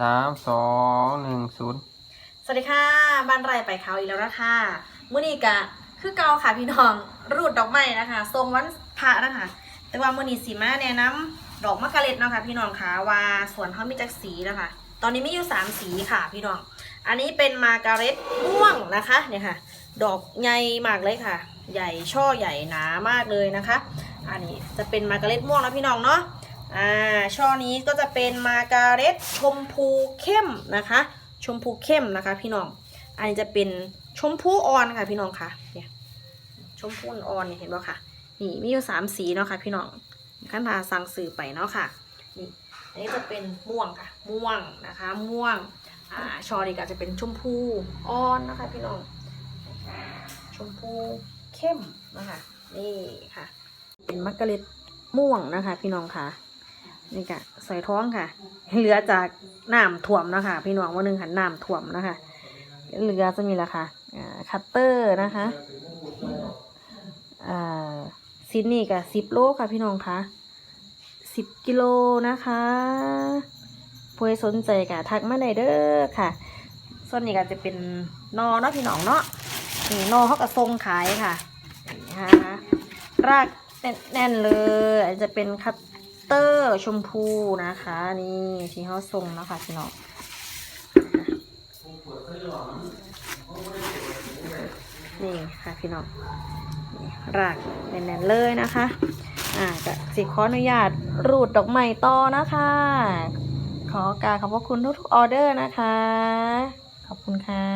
สามสองหนึ่งศูนย์สวัสดีค่ะบ้านไร่ไปเขาอีกแล้วนะคะมื้อนี้กะคือเก่าค่ะพี่น้องรูดดอกไม้นะคะทรงวันพระนะคะ แต่ว่ามื้อนี้สีมาแนะนำดอกมะกะเร็ดเนาะค่ะพี่น้องค่ะว่าสวนเขามีจักสีนะคะ ตอนนี้มีอยู่สามสีค่ะพี่น้อง อันนี้เป็นมาการเร็ตม่วงนะคะเนี่ยค่ะ ดอกใหญ่มากเลยค่ะ ใหญ่ช่อใหญ่หนามากเลยนะคะ อันนี้จะเป็นมาการเร็ตม่วงแล้วพี่น้องเนาะ อ่าช่อนี้ก็จะเป็นมาการเร็ตชมพูเข้มนะคะ ชมพูเข้มนะคะ พี่น้อง อันนี้จะเป็นชมพูอ่อนค่ะ พี่น้องค่ะเนี่ยชมพูอ่อนเนี่ยเห็นป่ะค่ะ นี่มีอยู่สามสีเนาะค่ะพี่น้องขั้นตาสั่งสื่อไปเนาะค่ะนี่อันนี้จะเป็นม่วงค่ะ ม่วงนะคะ ม่วงอ่าชอนี้ก็จะเป็นชมพูอ่อนนะคะพี่น้องชมพูเข้มนะคะนี่ค่ะ เป็นมักกะเล็ดม่วงนะคะ พี่น้องค่ะ นี่ค่ะใส่ท้องค่ะ เหลือจากน้ำถ่วมนะคะพี่น้องวันหนึ่งหันน้ำถ่วมนะคะเหลือจะมีราคาอ่าคัตเตอร์นะคะซินนี่กับสิบโลค่ะพี่น้องคะสิบกิโลนะคะผู้สนใจกะทักมาได้เด้อค่ะ ส่วนนี้ก็จะเป็นนอเนาะพี่น้องเนาะนี่นอเขากับทรงขายค่ะนี่นะคะรากแน่นๆเลยอันจะเป็นคัต เตอร์ชมพูนะคะ นี่ที่เขาทรงนะคะพี่น้องนี่ค่ะพี่น้องรากแน่นๆเลยนะคะ อ่าก็สิขออนุญาตรูดดอกไม้ต่อนะคะ ขอกรารขอบพระคุณทุกๆออเดอร์นะคะ ขอบคุณค่ะ